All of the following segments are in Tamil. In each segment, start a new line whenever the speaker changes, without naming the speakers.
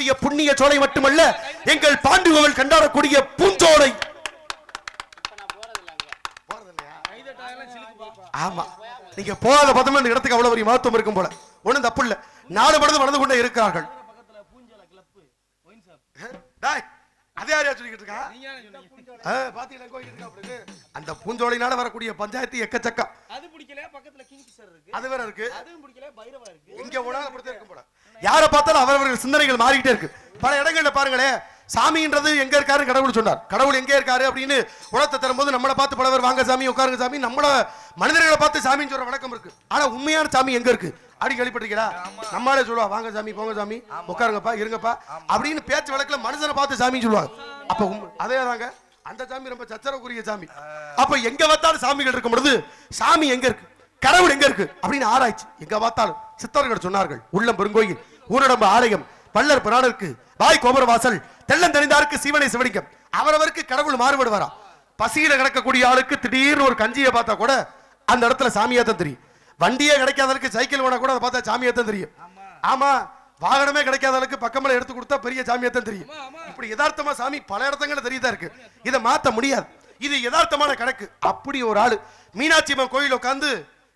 கொண்டாடக்கூடிய புண்ணிய சோலை மட்டுமல்ல எங்கள் பாண்டுகோவில் கொண்டாடக்கூடிய பூஞ்சோலை. ஆமா. நீங்க போகாத பதம் இந்த இடத்துக்கு அவ்வளவு பெரிய மகத்துவம் இருக்கும் போல. ஒண்ணும் தப்பு இல்ல. நாடு படுத்து வளர்ந்து கொண்டே இருக்கிறார்கள். டேய், அதே யாரையா சொல்லிக்கிட்டு இருக்கா? பாத்தீங்களா? அந்த பூஞ்சோலையினால வரக்கூடிய பஞ்சாயத்து எக்கச்சக்கம்.
அது பிடிக்கல பக்கத்துல கிங்ஃபிஷர் இருக்கு.
அது வேற இருக்கு.
அதுவும் பிடிக்கல பைரவா இருக்கு.
இங்க அப்படித்தான் இருக்கும் போல. யாரை பார்த்தாலும் அவரவர்கள் சிந்தனைகள் மாறிக்கிட்டே இருக்கு. பல இடங்கள்ல பாருங்களேன் சாமின்றது எங்க இருக்காரு கடவுள் சொன்னார். கடவுள் எங்க இருக்காரு அப்படின்னு உலகத்தை தரும்போது நம்மளை பார்த்து பல பேர் வாங்க சாமி உட்காருங்க சாமி. நம்மள மனிதர்களை பார்த்து சாமின்னு சொல்ற வழக்கம் இருக்கு. ஆனா உண்மையான சாமி எங்க இருக்கு? அடி கேள்விப்பட்டிருக்கீங்களா? நம்மளே சொல்லுவா வாங்க சாமி போங்க சாமி. உட்காருங்கப்பா இருங்கப்பா. அப்படின்னு பேச்சு வழக்குல மனுஷனை பார்த்து சாமின்னு சொல்லுவாங்க. அப்ப அதே தாங்க. அந்த சாமி ரொம்ப சச்சரவுக்குரிய சாமி. அப்ப எங்க பார்த்தாலும் சாமிகள் இருக்கும் பொழுது சாமி எங்க இருக்கு? கடவுள் எங்க இருக்கு? அப்படின்னு ஆராய்ச்சி. எங்க பார்த்தாலும். சித்தர்கள் சொன்னார்கள் உள்ளம் பெருங்கோயில். ஊரடம்பு ஆலயம் பல்லர் பிராணருக்கு வாய் கோபுர வாசல் தெள்ளம் தெரிந்தாருக்கு சீவனை சிவனிக்கம் அவரவருக்கு கடவுள் மாறுபடுவாரா? பசியில கிடக்கக்கூடிய ஆளுக்கு திடீர்னு ஒரு கஞ்சியை பார்த்தா கூட அந்த இடத்துல சாமியா தான் தெரியும். வண்டியே கிடைக்காதவருக்கு சைக்கிள் வேணா கூட அதை பார்த்தா சாமியா தான் தெரியும். ஆமா. வாகனமே கிடைக்காத அளவுக்கு பக்கமல எடுத்து கொடுத்தா பெரிய சாமியா தான் தெரியும் இப்படி யதார்த்தமா சாமி பல இடத்துல தெரியுதா இருக்கு. இதை மாத்த முடியாது. இது யதார்த்தமான கணக்கு. அப்படி ஒரு ஆளு. மீனாட்சி அம்மன் கோயில் உட்காந்து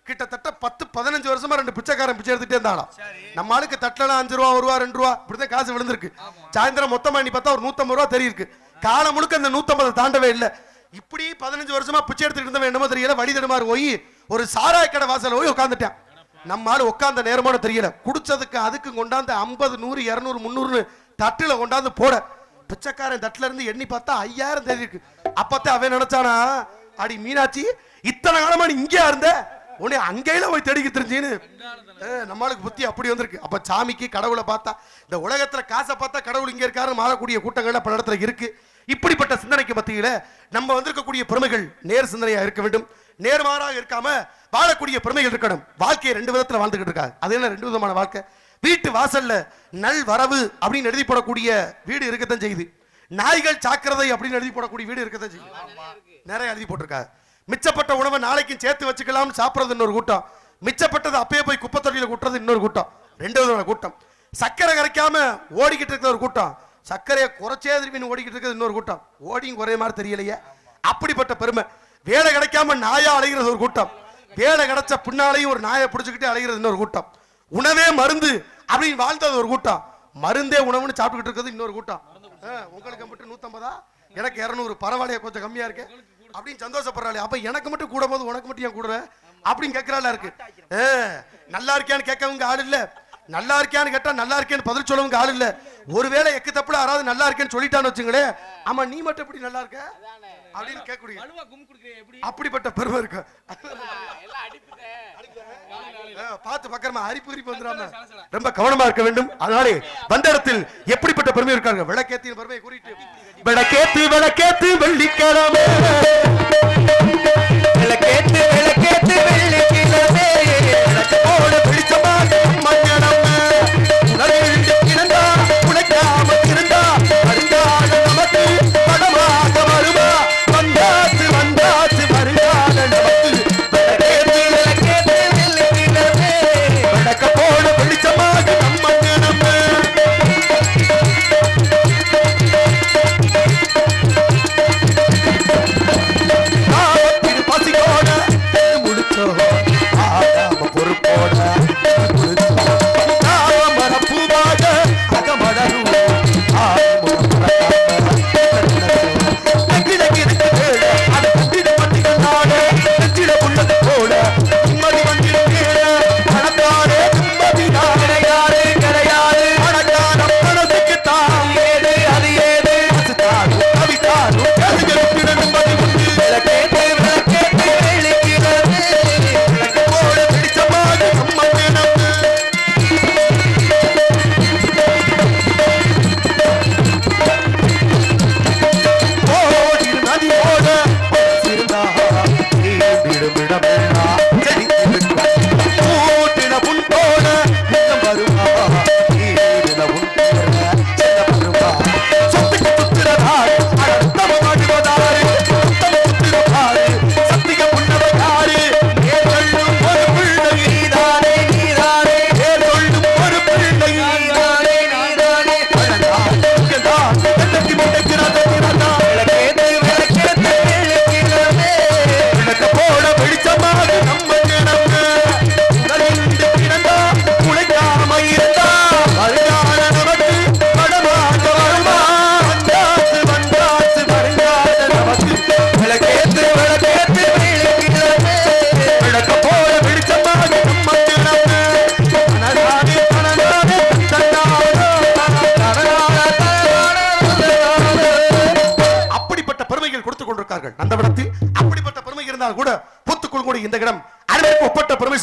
கிட்டத்தட்ட பத்து பதினஞ்சு வருஷமா ரெண்டு பிச்சைக்காரன் பிச்சை எடுத்துட்டே இருந்தாலும் நம்ம ஆளுக்கு தட்டலாம் அஞ்சு ரூபா ஒரு ரூபா ரெண்டு ரூபா இப்படிதான் காசு விழுந்திருக்கு. சாயந்தரம் மொத்தமா நீ பார்த்தா ஒரு நூத்தம்பது ரூபா தெரியிருக்கு. காலம் முழுக்க அந்த நூத்தம்பது தாண்டவே இல்லை. இப்படி பதினஞ்சு வருஷமா பிச்சை எடுத்துட்டு இருந்தவன் என்னமோ தெரியல. வழி தடுமாறு போய் ஒரு சாராய கடை வாசல்ல போய் உட்காந்துட்டான் நம்ம ஆளு உட்கார்ந்த நேரமான தெரியல. குடிச்சதுக்கு அதுக்கு கொண்டாந்து ஐம்பது நூறு இருநூறு முந்நூறுன்னு தட்டுல கொண்டாந்து போட. பிச்சைக்காரன் தட்டுல இருந்து எண்ணி பார்த்தா ஐயாயிரம் தேதி இருக்கு அப்பத்தான் அவன் நினைச்சானா அடி மீனாட்சி இத்தனை காலமா நீ இங்கே இருந்த? உன்னை அங்கேயில போய் தேடிக்க தெரிஞ்சுன்னு நம்மளுக்கு புத்தி அப்படி வந்திருக்கு. அப்ப சாமிக்கு கடவுளை பார்த்தா இந்த உலகத்துல காசை பார்த்தா கடவுள் இங்க இருக்காரு மாறக்கூடிய கூட்டங்கள்ல பல இடத்துல இருக்கு. இப்படிப்பட்ட சிந்தனைக்கு மத்தியில நம்ம வந்திருக்கக்கூடிய பெருமைகள் நேர் சிந்தனையா இருக்க வேண்டும். நேர்மாறாக இருக்காம வாழக்கூடிய பெருமைகள் இருக்கணும். வாழ்க்கையை ரெண்டு விதத்துல வாழ்ந்துகிட்டு இருக்காங்க. அது என்ன ரெண்டு விதமான வாழ்க்கை? வீட்டு வாசல்ல நல் வரவு அப்படின்னு எழுதி போடக்கூடிய வீடு இருக்கத்தான் செய்யுது. நாய்கள் சாக்கிரதை அப்படின்னு எழுதி போடக்கூடிய வீடு இருக்கத்தான் செய்யுது. நிறைய எழுதி போட்டிருக்காங்க. மிச்சப்பட்ட உணவை நாளைக்கும் சேர்த்து வச்சுக்கலாம்னு சாப்பிட்றது இன்னொரு கூட்டம். மிச்சப்பட்டது அப்பயே போய் குப்பை தொட்டியில் கூட்டுறது இன்னொரு கூட்டம். ரெண்டு விதமான கூட்டம். சர்க்கரை கரைக்காம ஓடிக்கிட்டு இருக்கிற ஒரு கூட்டம். சர்க்கரையை குறைச்சே திரும்பி ஓடிக்கிட்டு இருக்கிறது இன்னொரு கூட்டம். ஓடியும் குறைய மாதிரி தெரியலையே. அப்படிப்பட்ட பெருமை. வேலை கிடைக்காம நாயா அலைகிறது ஒரு கூட்டம். வேலை கிடைச்ச பின்னாலையும் ஒரு நாயை பிடிச்சிக்கிட்டே அலைகிறது இன்னொரு கூட்டம். உணவே மருந்து அப்படின்னு வாழ்ந்தது ஒரு கூட்டம். மருந்தே உணவுன்னு சாப்பிட்டுக்கிட்டு இருக்கிறது இன்னொரு கூட்டம். உங்களுக்கு மட்டும் நூத்தம்பதா? எனக்கு இரநூறு. பரவாயில்லையா கொஞ்சம் கம்மியா இருக்கு. அப்படின்னு சந்தோஷப்படுறாளே. அப்ப எனக்கு மட்டும் கூட போது உனக்கு மட்டும் ஏன் கூடுற? அப்படின்னு கேட்கறாளா இருக்கு. நல்லா இருக்கியான்னு கேட்கவங்க ஆள் இல்ல. நல்லா இருக்கியான்னு கேட்டா நல்லா இருக்கேன்னு பதில் சொல்லவங்க ஆள் இல்ல. ஒருவேளை எக்கு தப்புல யாராவது நல்லா இருக்கேன்னு சொல்லிட்டான்னு வச்சுங்களேன். ஆமா நீ மட்டும் எப்படி நல்லா இருக்க? அப்படின்னு கேட்கக்கூடிய. அப்படிப்பட்ட பெருமை இருக்கு. பார்த்து பக்கமா அரிப்பு அரிப்பு வந்துடாம ரொம்ப கவனமா இருக்க வேண்டும். அதனாலே வந்த இடத்தில் எப்படிப்பட்ட பெருமை இருக்காங்க? விளக்கேத்தின் பெருமையை கூறிட்டு. விளக்கேத்து விளக்கேத்து வெள்ளிக்கிழமை. விளக்கேத்து விளக்கேத்து வெள்ளிக்கிழமை.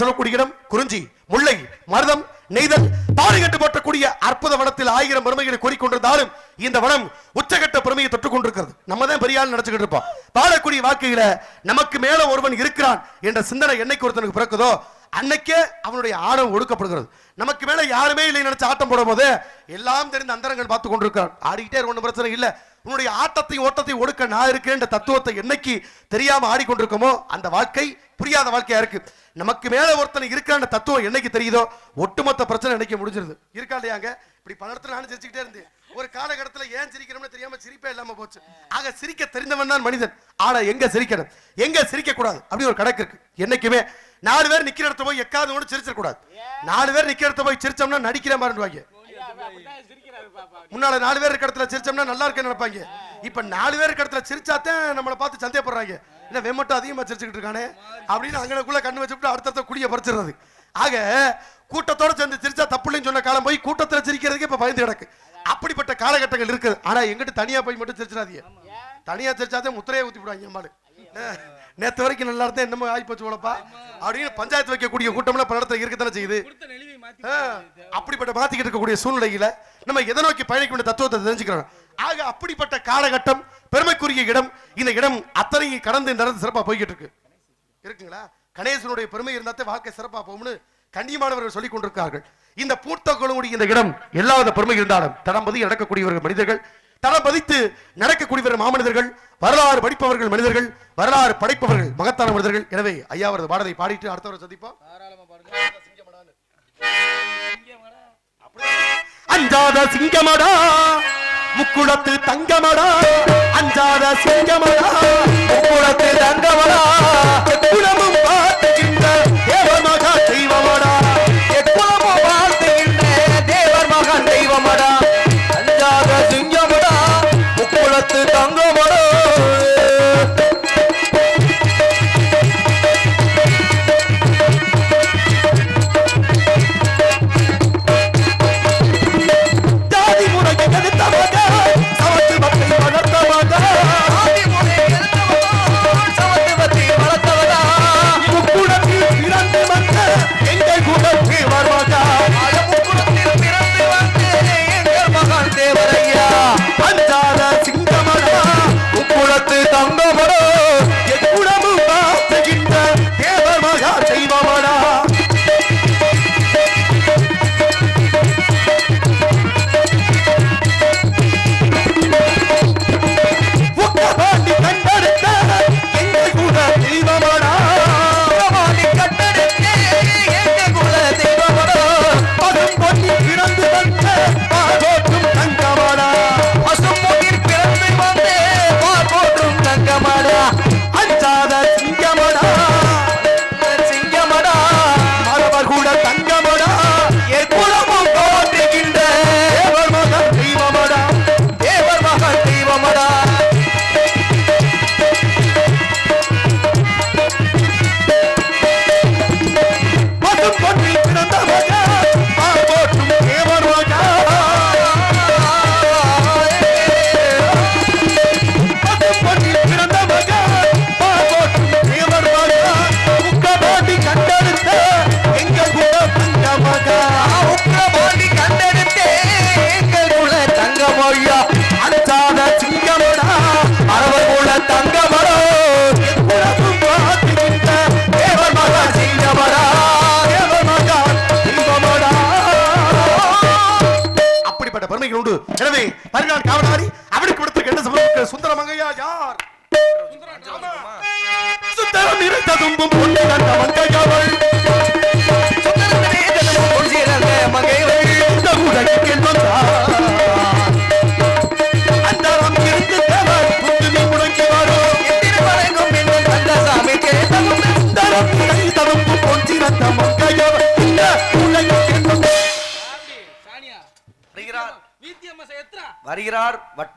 சொல்லக்கூடிய இடம் குறிஞ்சி முல்லை மருதம் நெய்தல். பாடுகட்டு போட்டக்கூடிய அற்புத வனத்தில் ஆயிரம் பெருமைகளை கூறிக்கொண்டிருந்தாலும் இந்த வனம் உச்சகட்ட பெருமையை தொட்டுக் கொண்டிருக்கிறது. நம்ம தான் பெரிய ஆள் நினைச்சுக்கிட்டு இருப்போம். பாடக்கூடிய வாக்குகளை நமக்கு மேல ஒருவன் இருக்கிறான் என்ற சிந்தனை என்னைக்கு ஒருத்தனுக்கு பிறக்குதோ அன்னைக்கே அவனுடைய ஆடம் ஒடுக்கப்படுகிறது. நமக்கு மேல யாருமே இல்லை நினைச்சு ஆட்டம் போடும் போது எல்லாம் தெரிந்த அந்தரங்கள் பார்த்து கொண்டிருக்கிறான். ஆடிக்கிட்டே ஒன்றும் பிரச்சனை இல்லை. உன்னுடைய ஆட்டத்தையும் ஓட்டத்தையும் ஒடுக்க நான் இருக்கேன்ற தத்துவத்தை என்னைக்கு தெரியாம ஆடிக்கொண்டிருக்கோமோ அந்த வாழ்க்கை புரியாத வாழ்க்கையா இருக்கு. நமக்கு மேல ஒருத்தன் இருக்கிற தத்துவம் என்னைக்கு தெரியுதோ ஒட்டுமொத்த பிரச்சனை என்னைக்கு முடிஞ்சிருது. இருக்கா இல்லையாங்க இப்படி பல இடத்துல நானும் சிரிச்சுக்கிட்டே இருந்தேன். ஒரு காலகட்டத்துல ஏன் சிரிக்கிறோம்னு தெரியாம சிரிப்பே இல்லாம போச்சு. ஆக சிரிக்க தெரிந்தவன் தான் மனிதன். ஆனா எங்க சிரிக்கணும்? எங்க சிரிக்க கூடாது அப்படி ஒரு கணக்கு இருக்கு. என்னைக்குமே நாலு பேர் நிக்கிற இடத்துல போய் எக்காவது கூட சிரிச்சிட கூடாது நாலு பேர் நிக்கிற இடத்துல போய் சிரிச்சோம்னா நடிக்கிற மாதிரி முன்னால நாலு பேர் இருக்க இடத்துல சிரிச்சோம்னா நல்லா இருக்குன்னு நினைப்பாங்க. இப்ப நாலு பேர் இருக்க இடத்துல சிரிச்சாதான் நம்மளை பார்த்து சந்தேகப்படுறாங்க. என்ன வெம் மட்டும் அதிகமா சிரிச்சுக்கிட்டு இருக்கானே? அப்படின்னு அங்கனக்குள்ள கண்ணு வச்சுட்டு அடுத்தடுத்த குடிய பறிச்சிடுறது. ஆக கூட்டத்தோட சேர்ந்து சிரிச்சா தப்புலைன்னு சொன்ன காலம் போய் கூட்டத்துல சிரிக்கிறதுக்கு இப்ப பயந்து கிடக்கு. அப்படிப்பட்ட காலகட்டங்கள் இருக்குது. ஆனா எங்கிட்ட தனியா போய் மட்டும் சிரிச்சிடாதீங்க. தனியா சிரிச்சாதே முத்திரையை ஊத்தி விடுவாங்க அம்மாடு நேத்து வரைக்கும் நல்லா இருந்தா என்னமோ ஆகி போச்சு போலப்பா. அப்படின்னு பஞ்சாயத்து வைக்கக்கூடிய கூட்டம்லாம் பல இடத்துல இருக்கத்தானே செய்யுது. அப்படிப்பட்ட மாத்திக்கிட்டு இருக்கக்கூடிய சூழ்நிலையில நம்ம எதை நோக்கி பயணிக்க வேண்டிய தத்துவத்தை தெரிஞ்சுக்கிறோம். ஆக அப்படிப்பட்ட காலகட்டம் பெருமைக்குரிய இடம் இந்த இடம் அத்தனையும் கடந்து இந்த இடத்துல சிறப்பா போய்கிட்டு இருக்கு. இருக்குங்களா? கணேசனுடைய பெருமை இருந்தாத்தே வாழ்க்கை சிறப்பா போகும்னு கண்ணியமானவர்கள் சொல்லிக் கொண்டிருக்கார்கள் இந்த பூர்த்தங்களுடைய இந்த இடம் எல்லா வித பெருமை இருந்தாலும் தடம் பதி நடக்கக்கூடியவர்கள் மனிதர்கள் தடம் பதித்து மாமனிதர்கள் வரலாறு படிப்பவர்கள் மனிதர்கள் வரலாறு படைப்பவர்கள் மகத்தான மனிதர்கள். எனவே ஐயா அவரது பாடலை பாடிட்டு அடுத்தவரை சந்திப்போம். அஞ்சாத சிங்கமடா முக்குளத்து தங்கமடா அஞ்சாத சிங்கமடா முக்குளத்து தங்கமடா குலமும்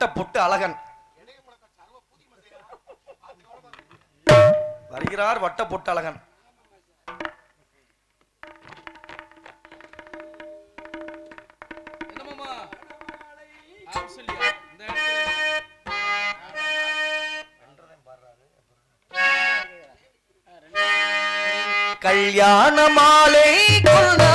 பொட்டு அழகன். வருகிறார் வட்ட பொட்டு அழகன் கல்யாண மாலை கொண்டாடும்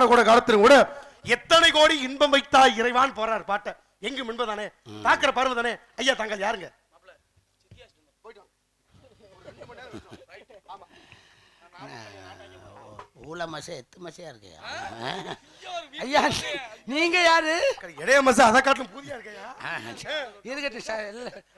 சிரமத்துக்குள்ளான கூட காலத்திலும் கூட எத்தனை கோடி இன்பம் வைத்தாய் இறைவான் போறார். பாட்ட எங்கும் இன்பதானே தாக்கிற பார்வை தானே ஐயா தாங்கள் யாருங்க?
ஊழ மசை எத்து மசையா இருக்கு? ஐயா நீங்க யாரு?
இளைய மசா அதை காட்டிலும் பூதியா இருக்கையா?
இருக்கட்டும் சார்.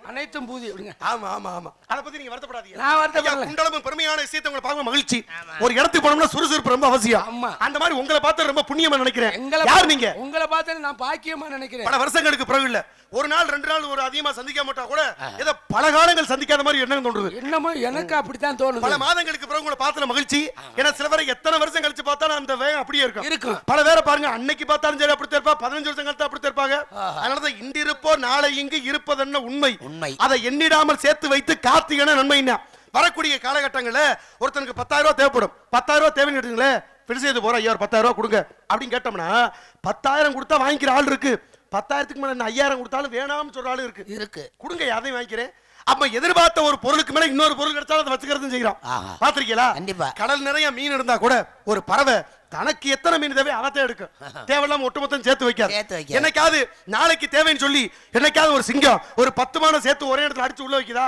அனைத்தும் பூதி. விடுங்க.
ஆமா ஆமா ஆமா. அத பத்தி நீங்க வருத்தப்படாதீங்க.
நான் வருத்தப்படல.
குண்டலமும் பெருமையான விஷயத்தை உங்களை பார்க்க மகிழ்ச்சி. ஒரு இடத்துக்கு போனோம்னா சுறுசுறுப்பு ரொம்ப அவசியம்.
ஆமா.
அந்த மாதிரி உங்களை பார்த்து ரொம்ப புண்ணியமா நினைக்கிறேன்.
எங்களை
யார் நீங்க?
உங்களை பார்த்தா நான் பாக்கியமா நினைக்கிறேன்.
பல வருஷங்களுக்கு பிறகு இல்ல. ஒரு நாள் ரெண்டு நாள் ஒரு அதிகமா சந்திக்க மாட்டா கூட ஏதோ பல காலங்கள் சந்திக்காத மாதிரி என்ன தோன்றுது.
என்னமோ எனக்கு அப்படித்தான்
பல
தோணுது
மாதங்களுக்கு பிறகு உங்களை பார்த்தல மகிழ்ச்சி. ஏன்னா சில பேரை எத்தனை வருஷம் கழிச்சு பார்த்தாலும் அந்த வேகம் அப்படியே இருக்கும்.
இருக்கும்.
பல பேரை பாருங்க அன்னைக்கு பார்த்தாலும் சரி அப்படி இருப்பா பதினஞ்சு வருஷம் கழித்து அப்படி இருப்பாங்க அதனாலதான் இன்றிருப்போ நாளை இங்கு இருப்பதென்ன உண்மை?
உண்மை.
அதை எண்ணிடாமல் சேர்த்து வைத்து கார்த்திகன நன்மைன்னா வரக்கூடிய காலகட்டங்கள்ல ஒருத்தனுக்கு பத்தாயிரம் ரூபாய் தேவைப்படும். பத்தாயிரம் ரூபாய் தேவைன்னு கேட்டுங்களேன் பெருசு செய்து போறோம் ஐயா ஒரு பத்தாயிரம் ரூபாய் கொடுங்க. அப்படின்னு கேட்டோம்னா பத்தாயிரம் கொடுத்தா வாங்கிக்கிற ஆள் இருக்கு. பத்தாயிரத்துக்கு மேல ஐயாயிரம் கொடுத்தாலும் வேணாம்னு சொல்ற ஆளு இருக்கு.
இருக்கு.
கொடுங்க அதையும் வாங்கிக்கிறேன். அப்ப எதிர்பார்த்த ஒரு பொருளுக்கு மேல இன்னொரு பொருள் கிடைச்சாலும் அதை வச்சுக்கிறதும் செய்யறோம்
ஆஹா.
பாத்திருக்கீங்களா?
கண்டிப்பா.
கடல் நிறைய மீன் இருந்தா கூட ஒரு பறவை தனக்கு எத்தனை மீன் தேவை அதை எடுக்கும். தேவையில்லாம ஒட்டுமொத்தம் சேர்த்து வைக்காது.
சேர்த்து வைக்காது.
என்னைக்காவது நாளைக்கு தேவைன்னு சொல்லி என்னைக்காவது ஒரு சிங்கம் ஒரு பத்து மான சேர்த்து ஒரே இடத்துல அடிச்சு உள்ள வைக்குதா?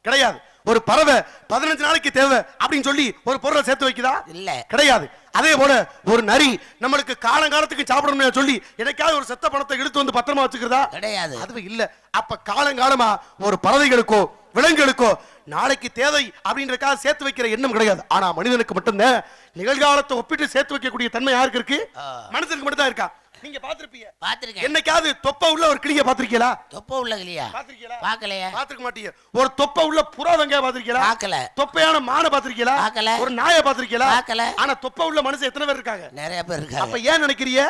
கிடையாது. ஒரு பறவை பதினஞ்சு நாளைக்கு தேவை அப்படின்னு சொல்லி ஒரு பொருளை சேர்த்து வைக்குதா?
இல்ல.
கிடையாது. அதே போல ஒரு நரி நம்மளுக்கு காலங்காலத்துக்கு சாப்பிடணும்னு சொல்லி என்னைக்காவது ஒரு செத்த பணத்தை இழுத்து வந்து பத்திரமா வச்சுக்கிறதா?
கிடையாது.
அது இல்ல. அப்ப காலங்காலமா ஒரு பறவைகளுக்கோ விலங்குகளுக்கோ நாளைக்கு தேவை அப்படின்றதுக்காக சேர்த்து வைக்கிற எண்ணம் கிடையாது. ஆனா மனிதனுக்கு மட்டும்தான். நிகழ்காலத்தை ஒப்பிட்டு சேர்த்து வைக்கக்கூடிய தன்மை யாருக்கு இருக்கு? மனுஷனுக்கு மட்டும் தான் இருக்கா? நீங்க பாத்திருப்பீங்க.
பாத்திருக்கேன்.
என்னைக்காவது தொப்ப உள்ள ஒரு கிளிய பாத்திருக்கீங்களா?
தொப்ப உள்ள இல்லையா
பாத்திருக்கீங்களா?
பாக்கலையா.
பாத்திருக்க மாட்டீங்க. ஒரு தொப்ப உள்ள புறா வெங்காய பாத்திருக்கீங்களா?
பார்க்கல.
தொப்பையான மானை பாத்திருக்கீங்களா?
பார்க்கல.
ஒரு நாயை பாத்திருக்கீங்களா?
பார்க்கல.
ஆனா தொப்ப உள்ள மனுஷன் எத்தனை பேர் இருக்காங்க?
நிறைய பேர்
அப்ப
இருக்காங்க
ஏன் நினைக்கிறீங்க.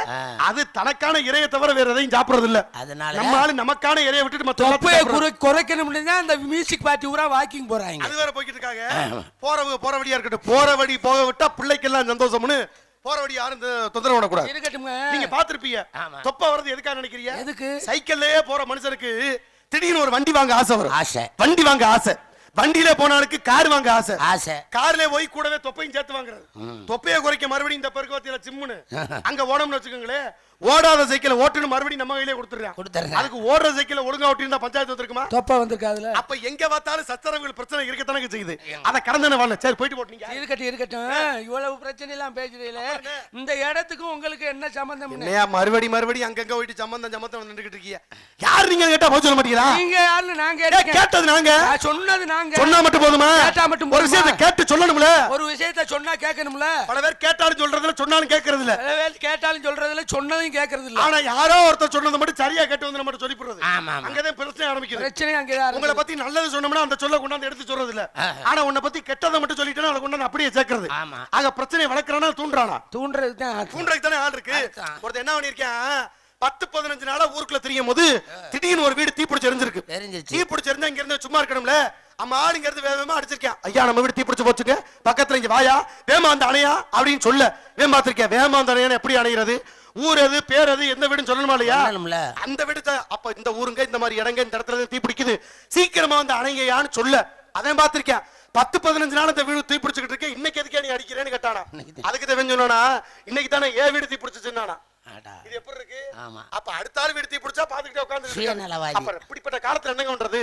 அது தனக்கான இறையை தவிர வேற எதையும் சாப்பிடுறது இல்ல
அதனால
நம்ம ஆளு நமக்கான இறையை விட்டுட்டு மத்த
தொப்பையை குறைக்கணும் தான் அந்த மியூசிக் பார்ட்டி பூரா வாக்கிங் போறாங்க.
அது வேற போய்கிட்டு இருக்காங்க. போறவங்க போற வழியா இருக்கட்டும். போற வழி போக விட்டா பிள்ளைக்கெல்லாம் சந்தோஷம்னு போற வழி யாரும் தொந்தரவு பண்ணக்கூடாது.
இருக்கட்டுங்க
நீங்க பாத்திருப்பீங்க. தொப்பை வர்றது எதுக்காக நினைக்கிறீங்க?
எதுக்கு?
சைக்கிள்லயே போற மனுஷனுக்கு திடீர்னு ஒரு வண்டி வாங்க ஆசை வரும்.
ஆசை.
வண்டி வாங்க ஆசை. வண்டியில போனாலுக்கு கார் வாங்க ஆசை.
ஆசை.
கார்ல போய் கூடவே தொப்பையும் சேர்த்து வாங்குறது. தொப்பையை குறைக்க மறுபடியும் இந்த பெருக்கு வத்தியில சிம்முன்னு அங்க ஓடணும்னு வச்சுக்கோங்களேன். ஓடாத சைக்கிளை ஓட்டுன்னு மறுபடியும் நம்ம கையிலே கொடுத்துறான்
கொடுத்துட்றேன்.
அதுக்கு ஓடுற சைக்கிளை ஒழுங்கா ஓட்டிருந்தா பஞ்சாயத்து வந்திருக்குமா
தொப்பை வந்திருக்கு அதுல?
அப்ப எங்க பார்த்தாலும் சச்சரவுகள் பிரச்சனை இருக்கத்தானே செய்யுது. அத கடந்தானே வாழ சரி போயிட்டு போட்டீங்க
இருக்கட்டும் இருக்கட்டும். இவ்வளவு பிரச்சனை எல்லாம் பேசுறீங்களே இந்த இடத்துக்கும் உங்களுக்கு என்ன சம்பந்தம்
என்னையா மறுபடி மறுபடி அங்கங்க போயிட்டு சம்பந்தம் சம்பந்தம் நின்றுகிட்டு இருக்கீங்க. யார் நீங்க கேட்டா போக சொல்ல மாட்டீங்களா?
நீங்க
ஏய்,
கேட்டேன்.
கேட்டது நாங்க.
சொன்னது நாங்க.
சொன்னா மட்டும் போதுமா?
கேட்டா மட்டும்
ஒரு? விஷயத்தை கேட்டு சொல்லணும்ல.
ஒரு விஷயத்த சொன்னா கேட்கணும்ல.
பல பேர் கேட்டாலும் சொல்றதுல சொன்னாலும் கேட்கறது இல்ல
கேட்டாலும் சொல்றதுல சொன்னதையும் கேட்கறது இல்ல
ஆனா யாரோ ஒருத்தர் சொன்னதை மட்டும் சரியா கேட்டு வந்து மட்டும் சொல்லி போடுறது
ஆமா.
அங்கதான் பிரச்சனை ஆரம்பிக்குது.
பிரச்சனை அங்கேதான்
உங்களை. பத்தி நல்லது சொன்னோம்னா அந்த சொல்ல கொண்டாந்து எடுத்து சொல்றது இல்ல ஆனா உன்னை பத்தி கெட்டதை மட்டும் சொல்லிட்டேன்னா அதை கொண்டாந்து அப்படியே சேர்க்கறது.
ஆமா.
ஆக பிரச்சனையை வளர்க்கறானா தூண்டுறானா?
தூண்டுறதுக்கு தான்.
தூண்டுறதுக்கு தானே ஆள் இருக்கு. ஒருத்தன் என்ன பண்ணிருக்கேன் பத்து பதினஞ்சு நாளா ஊருக்குள்ள தெரியும் போது திடீர்னு ஒரு வீடு தீப்பிடிச்சு எரிஞ்சிருக்கு. தீப்பிடிச்சு இருந்தா இங்க இருந்து சும்மா இருக்கணும்ல? அம்மா ஆளு இங்க இருந்து வேகமா அடிச்சிருக்கேன் ஐயா நம்ம வீடு தீப்பிடிச்சு போச்சுங்க. பக்கத்துல இங்க வாயா. வேமா அந்த அணையா அப்படின்னு சொல்ல. வேமா பார்த்திருக்கேன் வேமா அந்த எப்படி அணைகிறது ஊர் எது பேர் எது எந்த வீடுன்னு சொல்லணுமா இல்லையா. அந்த வீடு அப்ப இந்த ஊருங்க இந்த மாதிரி இடங்க இந்த இடத்துல தீ பிடிக்குது. சீக்கிரமா வந்து அணைங்கயான்னு சொல்ல. அதையும் பார்த்திருக்கேன். பத்து பதினஞ்சு நாள் இந்த வீடு தீ பிடிச்சிக்கிட்டு இருக்கேன். இன்னைக்கு எதுக்கே நீ அடிக்கிறேன்னு கேட்டானா? அதுக்கு தேவன் சொன்னானா இன்னைக்கு தானே ஏன் வீடு தீ பிடிச்சிச்சுன்னானா?
அடா.
இது எப்படி இருக்கு?
ஆமா.
அப்ப அடுத்த ஆள் வீடு தீ பிடிச்சா பாத்துக்கிட்டே உட்கார்ந்து
சுயநலவாதி.
அப்ப இப்படிப்பட்ட காலத்துல என்னங்க பண்றது?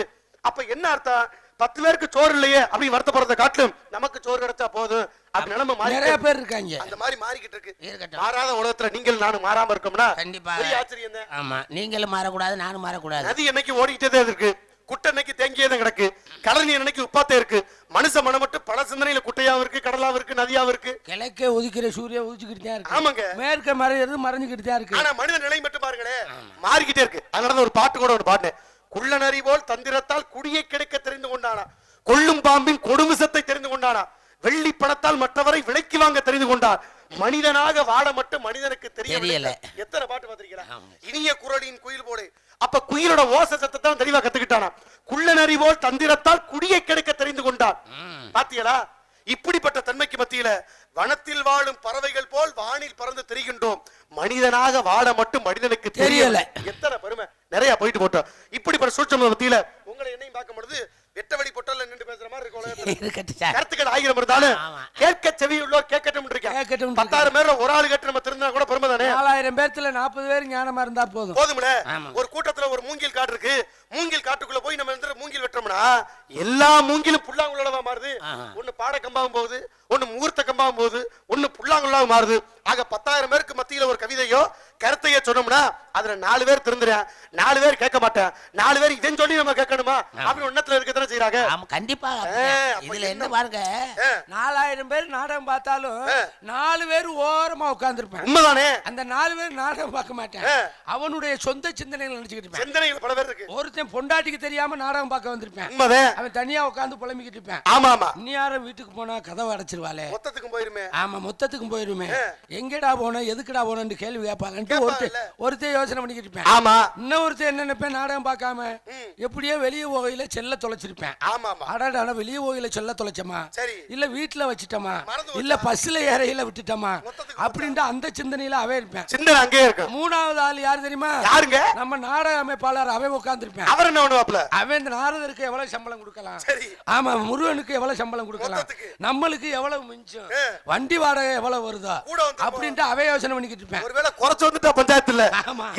அப்ப என்ன அர்த்தம்? பத்து பேருக்கு சோறு இல்லையே அப்படி வருத்தப்படுறத காட்டிலும் நமக்கு சோறு கிடைச்சா போதும் அப்படி நிலைமை மாறி
நிறைய பேர் இருக்காங்க.
அந்த மாதிரி மாறிக்கிட்டு இருக்கு. மாறாத உலகத்துல நீங்கள் நானும் மாறாம இருக்கோம்னா
கண்டிப்பா.
ஆச்சரியம் தான்
ஆமா. நீங்களும் மாறக்கூடாது நானும் மாறக்கூடாது.
நதி என்னைக்கு ஓடிக்கிட்டே தான் இருக்கு. குட்டை அன்னைக்கு தேங்கியே தான் கிடக்கு. கடல் நீர் அன்னைக்கு உப்பாத்தே இருக்கு. மனுஷ மனம் மட்டும் பல சிந்தனையில குட்டையாவும் இருக்கு கடலாவும் இருக்கு நதியாவும் இருக்கு.
கிழக்கே உதிக்கிற சூரிய உதிச்சுக்கிட்டு தான் இருக்கு.
ஆமாங்க.
மேற்க மறையிறது மறைஞ்சுக்கிட்டு தான் இருக்கு.
ஆனா மனித நிலை மட்டும் பாருங்களேன். மாறிக்கிட்டே இருக்கு. அதனால ஒரு பாட்டு கூட ஒன்று பாடினேன். குள்ள நரி போல் தந்திரத்தால் குடியை கிடைக்க தெரிந்து கொண்டானா? கொள்ளும் பாம்பின் கொடுமிசத்தை தெரிந்து கொண்டானா? வெள்ளி பணத்தால் மற்றவரை விலைக்கு வாங்க தெரிந்து கொண்டார். மனிதனாக வாழ மட்டும் மனிதனுக்கு
தெரியல.
எத்தனை பாட்டு பார்த்திருக்கீங்களா இனிய குரலின் குயில் போடு அப்ப குயிலோட ஓச சத்தத்தை தான் தெளிவா கத்துக்கிட்டானா? குள்ள நரி போல் தந்திரத்தால் குடியை கிடைக்க தெரிந்து கொண்டார். பாத்தீங்களா இப்படிப்பட்ட தன்மைக்கு மத்தியில வனத்தில் வாழும் பறவைகள் போல் வானில் பறந்து திரிகின்றோம். மனிதனாக வாழ மட்டும் மனிதனுக்கு தெரியல. எத்தனை பெருமை. நிறைய போயிட்டு போட்டோம். இப்படிப்பட்ட சூட்சம மத்தியில உங்களை என்னையும் பார்க்கும் பொழுது வெட்ட வழி பொட்டல்ல நின்று பேசுற மாதிரி இருக்கும். கருத்துக்கள் ஆயிரம் இருந்தாலும்
ஆமா.
கேட்க செவி உள்ளோர் கேட்கட்டும் இருக்கேன். பத்தாயிரம் பேர்ல ஒரு ஆளு கேட்டு நம்ம திருந்தா கூட பெருமை தானே?
நாலாயிரம் பேர்த்துல நாற்பது பேர் ஞானமா இருந்தா போதும்.
போதும்ல. ஒரு கூட்டத்துல ஒரு மூங்கில் காடு இருக்கு. மூங்கில் காட்டுக்குள்ள போய் நம்ம மூங்கில் வெட்டோம்னா எல்லா மூங்கிலும் புல்லாங்குழலவா மாறுது. ஒண்ணு பாட கம்பாவும் போகுது ஒண்ணு முகூர்த்த கம்பாவும் போகுது ஒண்ணு புல்லாங்குழலாவும் மாறுது. ஆக பத்தாயிரம் பேருக்கு மத்தியில ஒரு கவிதையோ கருத்தையோ சொன்னோம்னா அதுல நாலு பேர் திருந்துறேன் நாலு பேர் கேட்க மாட்டேன் நாலு பேர் இதன் சொல்லி நம்ம கேட்கணுமா? அப்படி எண்ணத்துல இருக்கத்தானே செய்யறாங்க
ஆமா கண்டிப்பா இதுல
என்ன-
பாருங்க. நாலாயிரம் பேர் நாடகம் பார்த்தாலும். நாலு பேர் ஓரமா உட்கார்ந்துருப்பேன்
உண்மைதானே?
அந்த நாலு பேர் நாடகம் பார்க்க மாட்டேன். அவனுடைய சொந்த சிந்தனைகள் நினைச்சுக்கிட்டு
சிந்தனைகள் பல பேர் இருக்கு.
ஒருத்தன் பொண்டாட்டிக்கு தெரியாம நாடகம் பார்க்க வந்திருப்பேன்
உண்மைதான்.
அவன் தனியா உட்கார்ந்து புலம்பிக்கிட்டு இருப்பேன்.
ஆமா ஆமா.
இன்னும் யாரும் வீட்டுக்கு போனா கதவை அடைச்சிருவாளே.
மொத்தத்துக்கும் போயிருமே.
ஆமா மொத்தத்துக்கும் போயிருமே. எங்கடா போனோம் எதுக்குடா போனோம்னு கேள்வி கேட்பாங்கன்ட்டு. ஒருத்தன் ஒருத்தன் யோசனை பண்ணிக்கிட்டு இருப்பேன்.
ஆமா.
இன்னொருத்தன் என்ன நினைப்பேன்? நாடகம் பார்க்காம. எப்படியோ வெளியே போகையில செல்ல தொலைச்சிருப்பேன்.
ஆமா
அடாடா வெளியே போகையில செல்ல தொலைச்சமா? இல்ல வீட்டுல வச்சிட்டோமா? இல்ல பஸ்ல ஏறையில விட்டுட்டோமா? அப்படின்ட்டு அந்த சிந்தனையில அவன் இருப்பேன்.
சிந்தனை அங்கேயே இருக்கும்.
மூணாவது ஆள் யார் தெரியுமா?
யாருங்க?
நம்ம நாடக அமைப்பாளர் அவன் உட்கார்ந்துருப்பேன்.
அவர் என்ன பண்ணுவாப்ல
அவன் நாரதருக்கு எவ்வளவு சம்பளம் கொடுக்கலாம்? ஆமா முருகனுக்கு எவ்வளவு சம்பளம் கொடுக்கலாம். நம்மளுக்கு எவ்வளவு மிஞ்சும். வண்டி வாடகை எவ்வளவு வருதோ? அப்படின்ட்டு அவன் யோசனை பண்ணிக்கிட்டு இருப்பேன்.
ஒருவேளை குறைச்சு வந்துட்டா பஞ்சாயத்துல.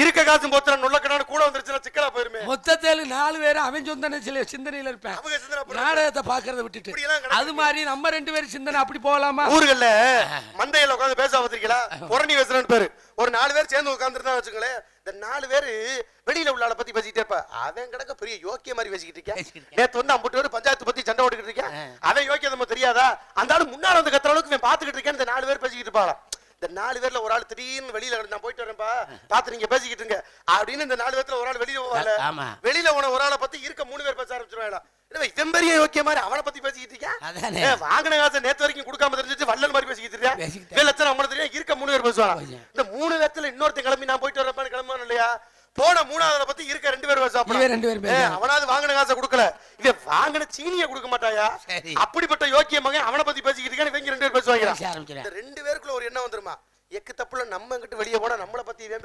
இருக்க காசும் போச்சுனா நுள்ளக்கடான கூட வந்துருச்சுன்னா சிக்கலா போயிருமே.
மொத்தத்தில் நாலு பேரும் அவன் சொந்த சில சிந்தனையில இருப்பேன்.
சிந்தனை
நாடகத்தை பாக்குறத விட்டுட்டு. அது மாதிரி நம்ம ரெண்டு பேரும் சிந்தனை அப்படி போகலாமா?
ஊர்கள்ல மந்தையில உட்கார்ந்து பேச வந்திருக்கீங்களா? புரணி பேசுறேன்னு பேரு. ஒரு நாலு பேர் சேர்ந்து உட்கார்ந்துருந்தா வச்சுங்களேன் இந்த நாலு பேரு வெளியில உள்ள ஆளை பத்தி பேசிக்கிட்டே இருப்ப. அவன் கிடக்க பெரிய யோக்கிய மாதிரி பேசிக்கிட்டு இருக்கேன். நேத்து வந்து அம்புட்டு பேர் பஞ்சாயத்து பத்தி சண்டை ஓட்டுக்கிட்டு இருக்கேன் அவன் யோக்கியதை நம்ம தெரியாதா? அந்த ஆளு முன்னால வந்து கத்துற அளவுக்கு இவன் பாத்துக்கிட்டு இருக்கேன் இந்த நாலு பேர் பேசிக்கிட்டு இருப்பாங்க இந்த நாலு பேர்ல ஒரு ஆள் திடீர்னு வெளியில நான் போயிட்டு வரேன்ப்பா பாத்து நீங்க பேசிக்கிட்டு இருங்க. அப்படின்னு இந்த நாலு பேர்ல ஒரு ஆள் வெளியில போவாங்க வெளியில போன ஒரு ஆளை பத்தி இருக்க மூணு பேர் பேச ஆரம்பிச்சிருவாங்களா இவன் பெரிய யோக்கிய மாதிரி அவனை பத்தி பேசிக்கிட்டு ஏ, வாங்கின காசை நேத்து வரைக்கும் கொடுக்காம தெரிஞ்சிட்டு வள்ளல் மாதிரி பேசிக்கிட்டு. ஏழு லட்சம் நம்மளுக்கு தெரியும் இருக்க மூணு பேர் பேசுவாங்க. இந்த மூணு லட்சத்துல இன்னொருத்தன் கிளம்பி நான் போயிட்டு வரப்பான்னு கிளம்பணும் இல்லையா? போன மூணாவத பத்தி இருக்க ரெண்டு பேர் பேசுவாங்க
ரெண்டு பேசுவாங்க.
அவனாவது வாங்கின காசை கொடுக்கல. இவன் வாங்கின சீனியை கொடுக்க மாட்டாயா. அப்படிப்பட்ட யோக்கிய மகன் அவனை பத்தி பேசிக்கிட்டு இருக்கான்னு இவங்க ரெண்டு பேர் பேசுவாங்க. ரெண்டு பேருக்குள்ள ஒரு எண்ணம் வந்துருமா? எக்கு தப்புல நம்ம கிட்ட வெளியே போனா நம்மள பத்தி இவன்.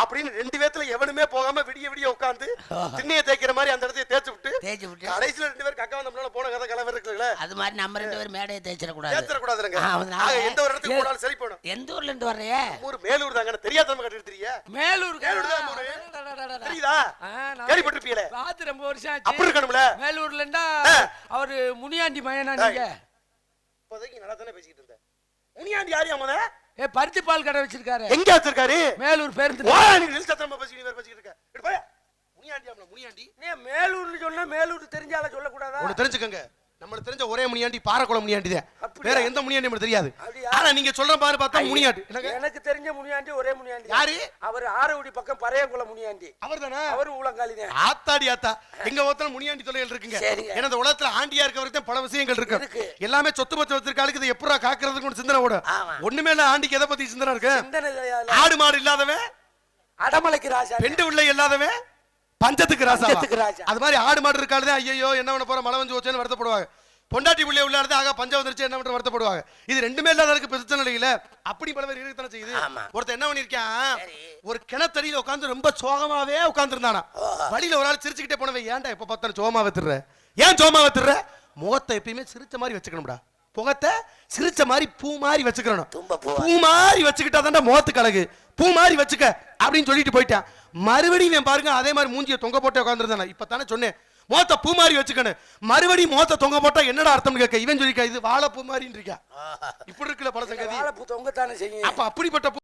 அப்படின்னு ரெண்டு பேத்துல எவனுமே போகாம விடிய விடிய உட்காந்து திண்ணையை தேய்க்கிற மாதிரி அந்த இடத்தைய தேய்ச்சு விட்டு
தேய்ச்சி விட்டு.
கடைசியில ரெண்டு பேர் கக்கா வந்தோம்னால போன கதை கலவர் இருக்குல்ல?
அது மாதிரி நம்ம ரெண்டு பேரும் மேடையை தேய்ச்சிடக்கூடாது.
ஏத்தரக்கூடாதுங்க
ஆ, அதனால-
ஆக எந்த ஒரு இடத்துக்கு போனாலும் சரி போகணும்.
எந்த ஊர்ல இருந்து வர்றிய
ஊர் மேலூர் தாங்க. தெரியாதவங்க கட்டிட்டு தெரிய
மேலூர்
மேலூர் தான். தெரியுதா கேள்விப்பட்டிருப்பீங்களே
பார்த்து ரொம்ப வருஷம்
அப்படி
ஆச்சு
இருக்கணும்ல
மேலூர்ல இருந்தா. அவரு முனியாண்டி மயனா நீங்க
இப்போதைக்கு நல்லா தானே பேசிக்கிட்டு இருந்தேன் முனியாண்டி யாரு அவன
ஏ பருத்தி பால் கடை வச்சிருக்காரு.
எங்க வச்சிருக்காரு?
மேலூர் பேருந்து.
ஓ நீ நில் சத்திரமா பேசிக்கிட்டு வேற பேசிக்கிட்டு இருக்க. இடு போய். முனியாண்டி அவன முனியாண்டி.
நீ மேலூர்னு சொன்னா மேலூர் தெரிஞ்சால சொல்லக்கூடாதா?
ஒன்னு தெரிஞ்சுக்கங்க. நம்மளுக்கு தெரிஞ்ச ஒரே முனியாண்டி பாறைக்குளம் முனியாண்டி தான்? வேற எந்த முனியாண்டி நம்மளுக்கு தெரியாது? ஆனா நீங்க சொல்ற பாரு பார்த்தா முனியாண்டி.
எனக்கு தெரிஞ்ச முனியாண்டி ஒரே முனியாண்டி
யாரு?
அவர் ஆரவுடி பக்கம் பரையங்குளம் முனியாண்டி.
அவர்தானே?
அவரும் ஊழங்காலி தான்
ஆத்தாடி ஆத்தா. எங்க ஒருத்தர் முனியாண்டி தொழில் இருக்குங்க. ஏன்னா இந்த உலகத்துல ஆண்டியா இருக்கவருக்கு பல விஷயங்கள் இருக்கு.
இருக்கு.
எல்லாமே சொத்து பத்து வச்சிருக்காளுக்கு இதை எப்படா காக்குறதுக்கு சிந்தனை ஓடும். ஒண்ணுமே இல்ல ஆண்டிக்கு எதை பத்தி சிந்தனை இருக்கு. ஆடு மாடு இல்லாதவன்
அடமலைக்கு ராஜா
பெண்டு உள்ள இல்லாதவன் பஞ்சத்துக்கு ராசா. அது மாதிரி ஆடு மாடு இருக்காளுதான் ஐயோ என்ன பண்ண போற மழை வந்து போச்சேன்னு வருத்தப்படுவாங்க. பொண்டாட்டி பிள்ளை உள்ளாருது ஆக பஞ்சம் வந்துருச்சு என்ன பண்ற வருத்தப்படுவாங்க. இது ரெண்டுமே இல்லாதவருக்கு பிரச்சனை இல்ல அப்படி பல பேர் இருக்கத்தானே செய்யுது
ஆமா.
ஒருத்தன் என்ன பண்ணிருக்கான். ஒரு கிணத்தடியில உட்காந்து ரொம்ப சோகமாவே உட்காந்துருந்தானா வழியில ஒரு ஆள் சிரிச்சுக்கிட்டே போனவன் ஏன்டா எப்ப பார்த்தாலும் சோகமா வத்துற? ஏன் சோகமா வத்துற? முகத்தை எப்பயுமே சிரிச்ச மாதிரி வச்சுக்கணும்டா. முகத்தை சிரிச்ச மாதிரி பூ மாதிரி வச்சுக்கணும். பூ மாதிரி வச்சுக்கிட்டா தான்டா முகத்துக்கு அழகு. பூ மாதிரி வச்சுக்க அப்படின்னு சொல்லிட்டு போயிட்டான். மறுபடியும் இவன் பாருங்க அதே மாதிரி மூஞ்சிய தொங்க போட்டு உட்காந்துருந்தானே இப்ப தானே சொன்னேன். முகத்தை பூ மாதிரி வச்சுக்கணும் மறுபடியும் முகத்தை தொங்க போட்டா என்னடா அர்த்தம் கேட்க இவன் சொல்லிக்கா இது வாழை பூ மாதிரின்னு இருக்கா? இப்படி இருக்குல்ல பல சங்கதி
வாழைப்பூ தொங்கத்தானே செய்யும்.
அப்ப அப்படிப்பட்ட பூ